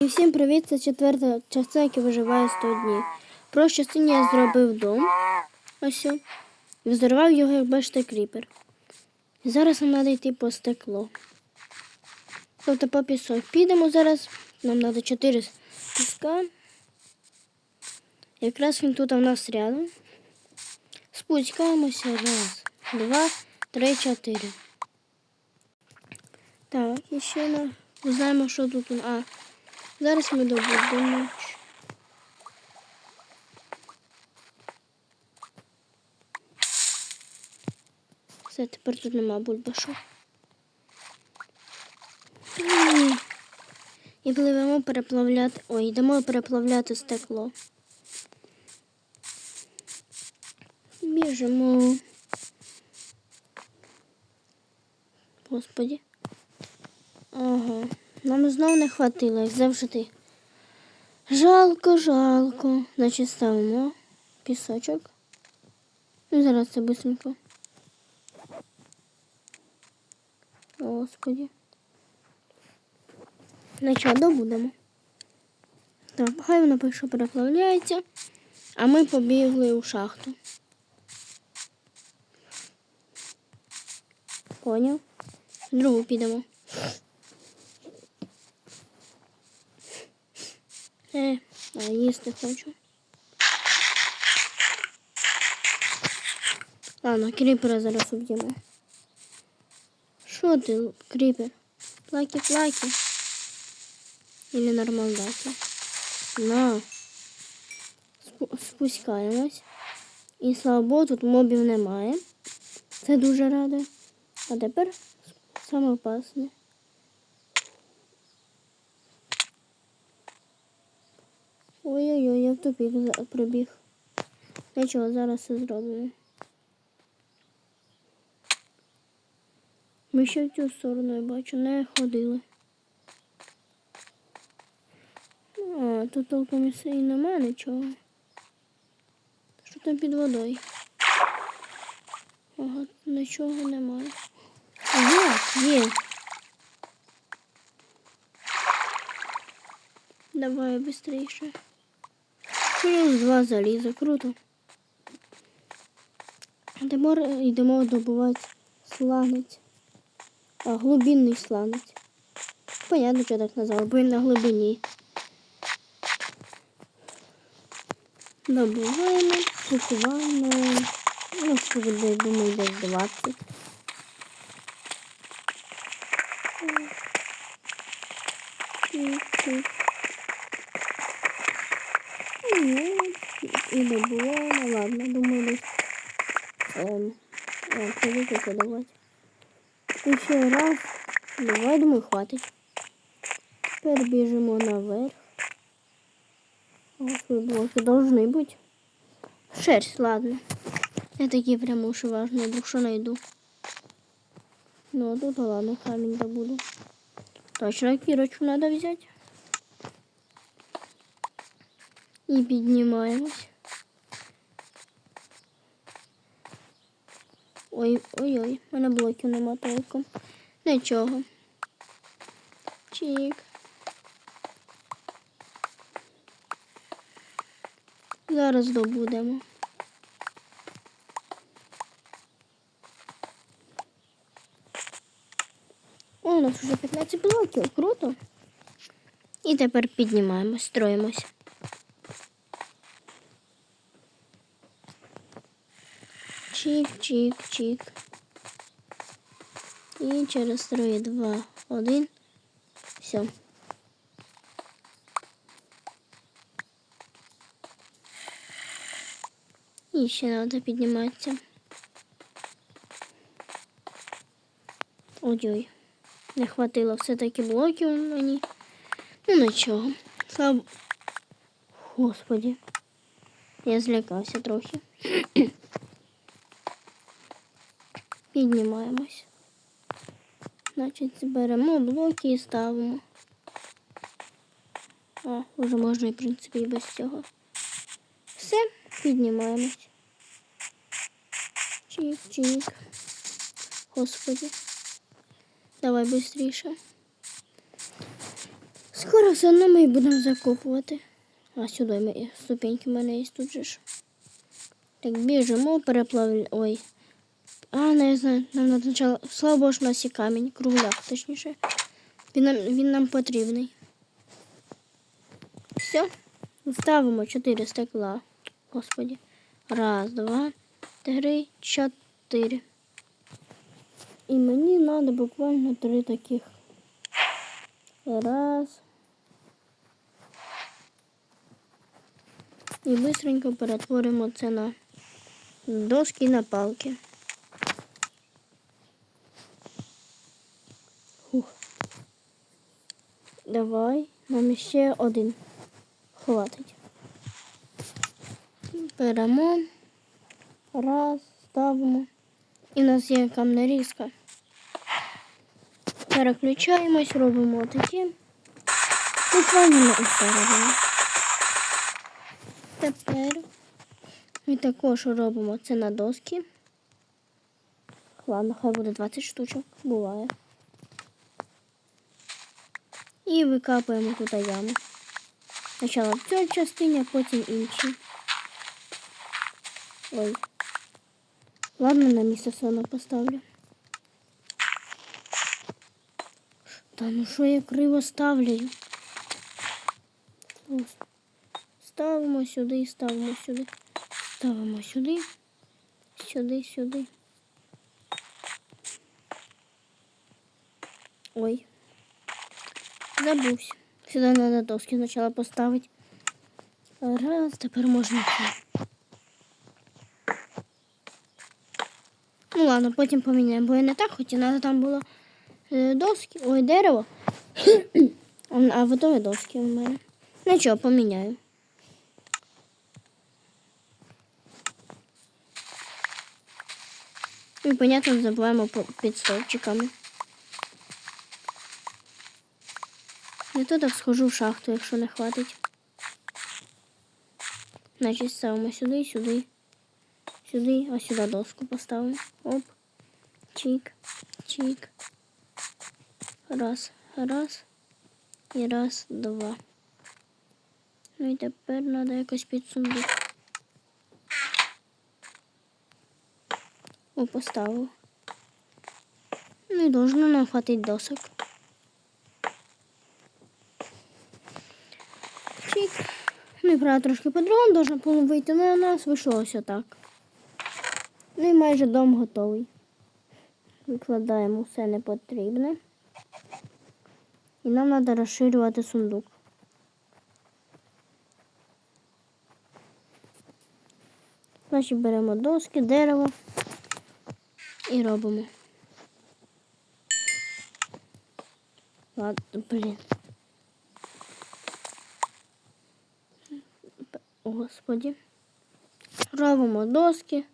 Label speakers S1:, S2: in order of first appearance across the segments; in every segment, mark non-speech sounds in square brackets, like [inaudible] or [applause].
S1: І всім привіт! Це четверта частина, яка виживає 100 днів. Прошлій частині я зробив дом. Ось. І взорвав його, як бачите, кріпер. І зараз нам треба йти по стекло. Тобто по пісок. Підемо зараз. Нам треба 4 піска. Якраз він тут у нас рядом. Спускаємося. Раз, два, три, чотири. Так, і ще на... знаємо, що тут. А, зараз ми добудемо. Все, тепер тут нема бульбашу. І пливемо переплавляти. Ой, йдемо переплавляти стекло. Біжимо. Господі. Ага. Нам знову не хватило, як завжди. Жалко, жалко. Значить, ставимо пісочок. І зараз це быстренько. Ну що, добудемо. Так, хай воно поки переплавляється, а ми побігли у шахту. Поняв? Другу підемо. Е, а їсти хочу. Ладно, кріпера зараз уб'ємо. Що ти, кріпер? Плаки-плаки. Или нормалдаки. На. Спу- Спускаємось. І слава Богу, тут мобів немає. Це дуже радує. А тепер саме опасне. Ой-ой-ой, я в тупік прибіг. Нічого, зараз все зробимо. Ми ще в цю сторону, я бачу, не ходили. А, тут толком і нема нічого. Що там під водою? Ага, нічого немає. Є, є. Давай быстрейше. Плюс два заліза, круто. Тепер йдемо добувати сланець. А, глибинний сланець. Понятно, що так назвав, бо він на глибині. Добуваємо, купуваємо. Ну, що буде, думаю, десь 20. Чик-чик. Ну, і добуваємо. Ладно, думаю, десь. Ем, е, придеться подавати. І ще раз. Давай, думаю, хватить. Тепер біжимо наверх. Господи, блоки должны быть. Шерсть, ладно. Я такие прям уж важные, вдруг что найду. Ну, а тут ладно, камень добуду. Точно кирочку надо взять. І піднімаємось. Ой, ой-ой, в мене блоків нема толком. Нічого. Чик. Зараз добудемо. О, у нас вже 15 блоків, круто. І тепер піднімаємось, строїмось. Чик-чик-чик. І через 3, 2, 1. Все. І ще треба підніматися. Ой-ой. Не хватило все-таки блоків мені. Ну нічого. Слава... Господі. Я злякався трохи. [clears throat] Піднімаємось. Значить, зберемо блоки і ставимо. А, вже можна, в принципі, і без цього. Все, піднімаємось. Чик-чик. Господи. Давай быстріше. Скоро все одно ми будемо закопувати. А сюди ми ступеньки в мене є тут же ж. Так біжимо, переплавляємо. Ой. А, не знаю, нам надо спочатку. Слава Богу, у нас є камінь, кругляк, точніше. Він нам, він нам потрібний. Все. Ставимо чотири стекла. Господи. Раз, два, три, чотири. І мені треба буквально три таких. Раз. І быстренько перетворимо це на доски на палки. Давай, нам ще один хватить. Беремо. Раз, ставимо. І у нас є камна різка. Переключаємось, робимо такі. Буквально усе робимо. Тепер ми також робимо це на доски. Ладно, хай буде 20 штучок, буває. І викапуємо тут яму. Спочатку в цій частині, а потім інші. Ой. Ладно, на місце все поставлю. Та ну що я криво ставлю? Ось. Ставимо сюди, ставимо сюди. Ставимо сюди. Сюди, сюди. Ой. Забувся. Сюди треба доски спочатку поставити. Раз, тепер можна. Ну ладно, потім поміняємо, бо я не так хотів, треба там було е, доски, ой, дерево. [clears throat] а готові доски у мене. Нічого, поміняю. І, понятно, забуваємо під стовпчиками. Я то так схожу в шахту, якщо не хватить. Значить, ставимо сюди, сюди, сюди, а сюди доску поставимо. Оп. Чик, чик. Раз, раз. І раз, два. Ну і тепер треба якось під. О, поставив. Ну і должно нам хватить досок. Чик. Ну правда, трошки по-другому должно було вийти, але у нас вийшло ось отак. Ну і майже дом готовий. Викладаємо все непотрібне. І нам треба розширювати сундук. Значить беремо доски, дерево і робимо. Ладно, блін. О, Господі. Робимо доски.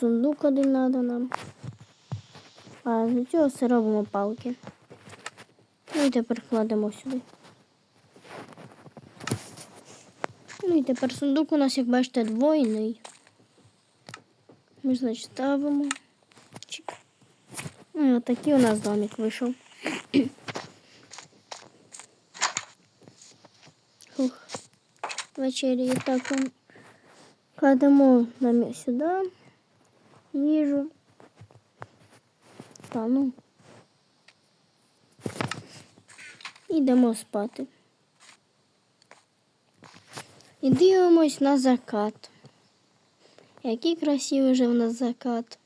S1: Сундук один треба нам. А для цього все робимо палки. Ну і тепер кладемо сюди. Ну і тепер сундук у нас, як бачите, двойний. Ми, значить, ставимо. Чик. Ну і отакий у нас домик вийшов. Вечері так м, кладемо нам сюди їжу. Та ну. Ідемо спати. І дивимось на закат. Який красивий вже в нас закат.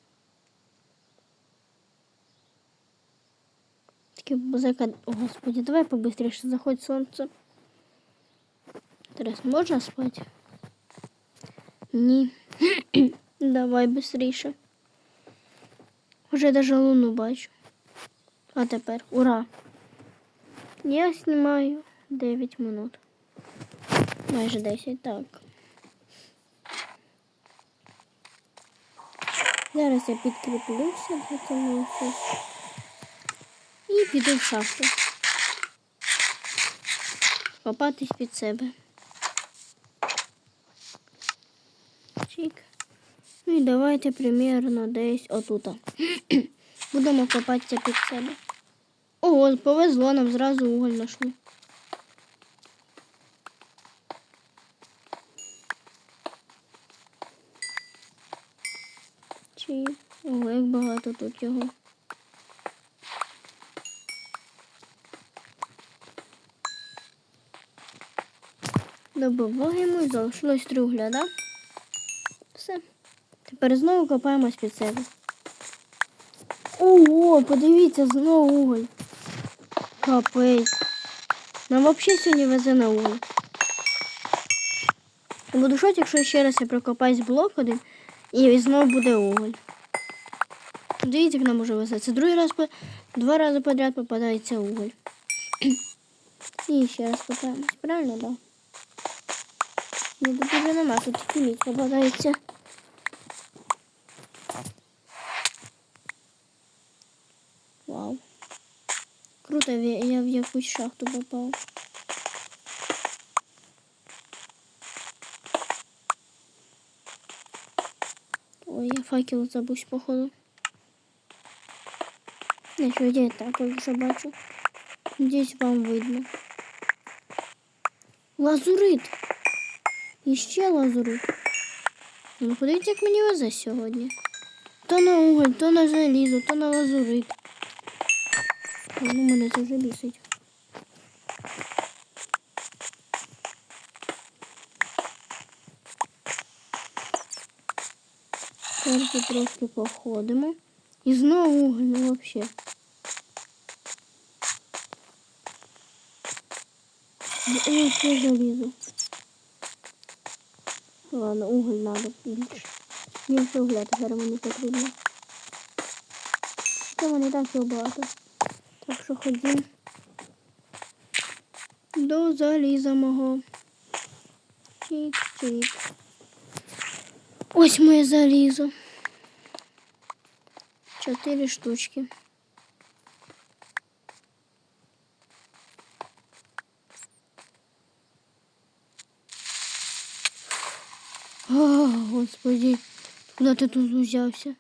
S1: Такий закат. О, Господи, давай побыстріше заходь сонце. Зараз можна спати? Ні. [coughs] Давай быстріше. Уже даже луну бачу. А тепер ура! Я знімаю 9 минут. Майже 10, так. Зараз я підкріплюся для цього щось. І піду в шахту. Копатись під себе. ящик. Ну і давайте примірно десь отут. [coughs] Будемо копатися під себе. Ого, повезло нам зразу уголь знайшли. Чи Ого, як багато тут його. Добуваємо і залишилось три угляда. Тепер знову копаємось під себе. Ого, подивіться, знову уголь. Капець. Нам взагалі сьогодні везе на уголь. Буду шоці, якщо ще раз я прокопаюсь блок один і знову буде уголь. Дивіться, як нам уже везе. Це другий раз, два рази подряд попадається уголь. І ще раз копаємось. Правильно, так? Да? Ні, тут вже нема, тут тільки попадається. я я в якусь шахту попав. Ой, я факел забусь, походу. Не, що я так вже бачу. Надіюсь, вам видно. Лазурит. І ще лазурит. Ну, подивіться, як мені везе сьогодні. То на уголь, то на залізо, то на лазурит. Ну, мене це вже бісить. Зараз трошки походимо. І знову уголь, ну взагалі. Ой, ще залізо. Ладно, уголь надо більше. Більше угля тепер мені потрібно. Це вони так його багато. Так що ходім до заліза мого. Чик-чик. Ось моє залізо. Чотири штучки. О, господи, куди ти тут узявся?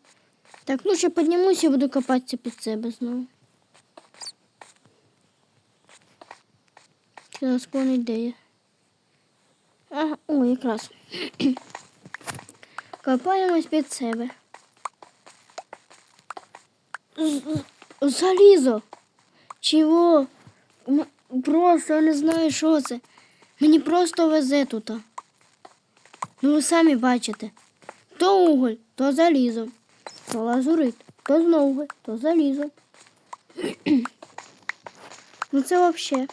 S1: Так, лучше піднімуся і буду копатися під себе знову. Зараз повна ідея. Ага, о, якраз. [clears throat] Копаємось під себе. Залізо. Чого? Просто не знаю, що це. Мені просто везе тут. Ну ви самі бачите. То уголь, то залізо, то лазурит, то знову, то залізо. [clears throat] ну це взагалі.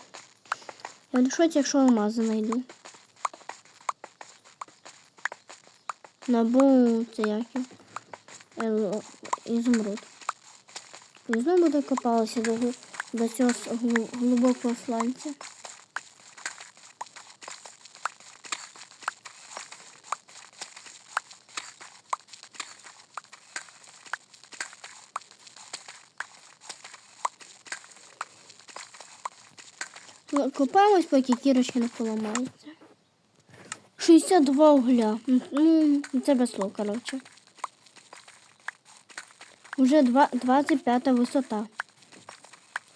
S1: В шоці, якщо алмази знайду. Набу це як його? Ел- Ізумруд. І знову буде копалася до, до цього глубокого сланця. Копаємось, поки кірочки не поламаються. 62 угля. Ну, це без слов, коротше. Уже два- 25 висота.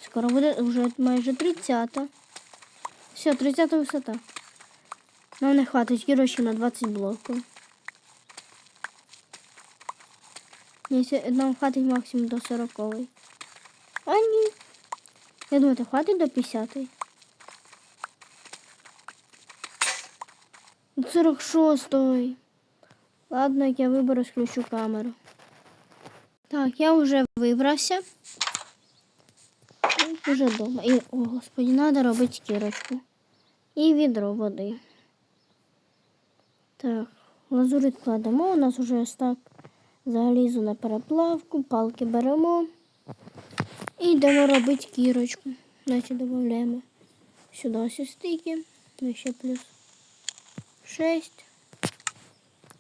S1: Скоро буде вже майже 30. Все, 30 висота. Нам не хватить кірочки на 20 блоків. Нам хватить максимум до 40. А ні. Я думаю, хватить до 50. 46. Ладно, я виберу, включу камеру. Так, я вже вибрався. І Вже вдома. І, о, господи, треба робити кірочку. І відро води. Так, лазурит кладемо. У нас вже ось так залізу на переплавку, палки беремо. І йдемо робити кірочку. Значить, додаємо сюди ось стики. Ну, ще плюс 6.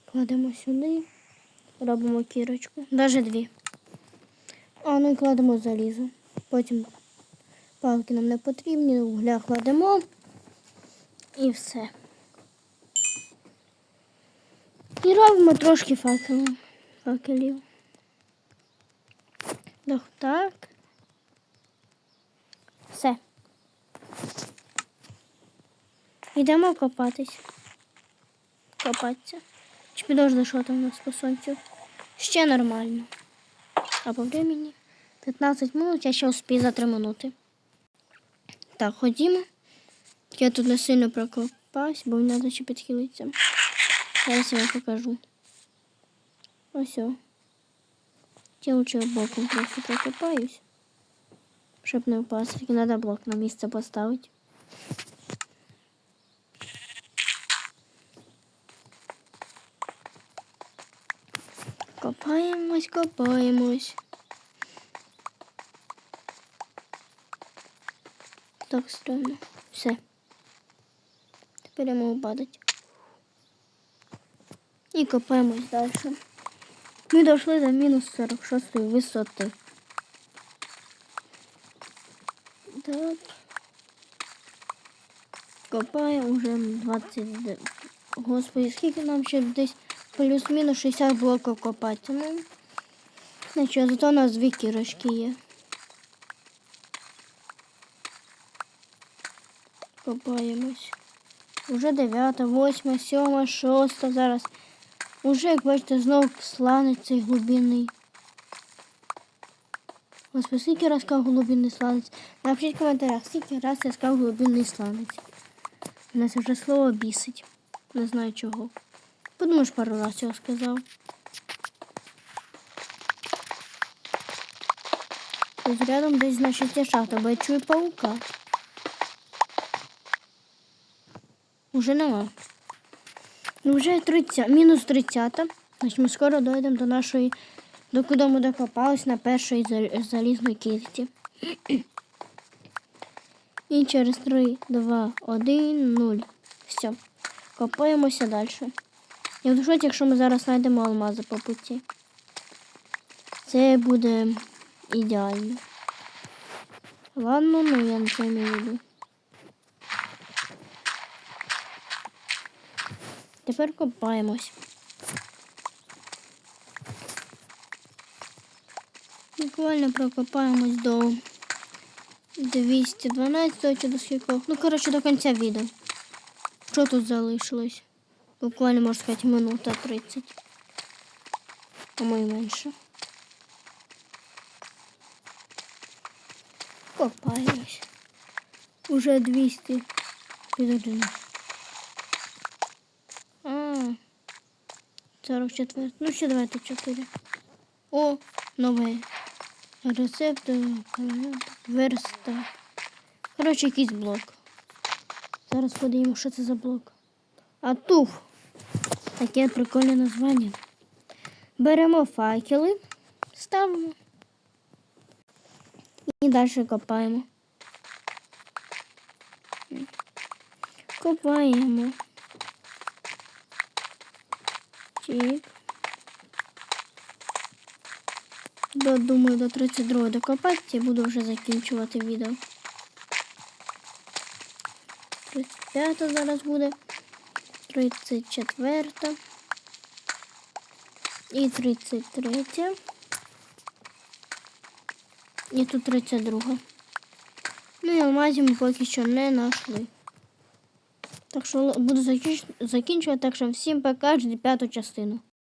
S1: Кладемо сюди. Робимо кірочку. Навіть дві. А ну і кладемо залізо. Потім палки нам не потрібні, угля кладемо. І все. І робимо трошки факелу. факелів. Так, так. Все. Йдемо копатись. Копатися. Чи підожди, що там у нас по сонцю? Ще нормально. А по времени 15 минут, я ще успію за 3 минути. Так, ходімо. Я тут не сильно прокопаюсь, бо мені треба ще підхилитися. Зараз я вам покажу. Ось. Я лучше боком трохи прокопаюсь. Щоб не впасти. Треба блок на місце поставити. Копаємось, копаємось. Так, странно. Все. Тепер я можу падати. І копаємось далі. Ми дійшли до мінус 46 висоти. Так. Копаємо вже 20. Господи, скільки нам ще десь плюс-мінус 60 блоків копати. Ну, нічого, зато у нас дві кірочки є. Копаємось. Уже 9, 8, 7, 6 зараз. Уже, як бачите, знову сланець цей глибинний. Господи, скільки раз сказав глибинний сланець? Напишіть в коментарях, скільки раз я сказав глибинний сланець. Це вже слово бісить. Не знаю чого. Подумаєш, пару раз його сказав. Тут рядом десь, значить, є шахта, бо я чую паука. Уже нема. Ну, вже 30, мінус 30. Значить, ми скоро дійдемо до нашої, до куди ми докопались на першої залізної кільці. І через 3, 2, 1, 0. Все. Копаємося далі. Я в шоці, якщо ми зараз знайдемо алмази по путі. Це буде ідеально. Ладно, ну я на це не йду. Тепер копаємось. Буквально прокопаємось до 212 чи до скількох. Ну, коротше, до кінця відео. Що тут залишилось? Буквально, можна сказати, минута 30. А може й менше. Копаємось. Уже 200. Підожди. А, 44. Ну, ще давайте 4. О, нове. Рецепт, верстак. Коротше, якийсь блок. Зараз подивимо, що це за блок. А туф. Таке прикольне названня. Беремо факели, ставимо. І далі копаємо. Копаємо. Чик. До, думаю, до 32 докопати і буду вже закінчувати відео. 35 зараз буде. 34 і 33. І тут 32. Ну і алмазів ми поки що не знайшли. Так що буду закінчувати, так що всім пока, жди п'яту частину.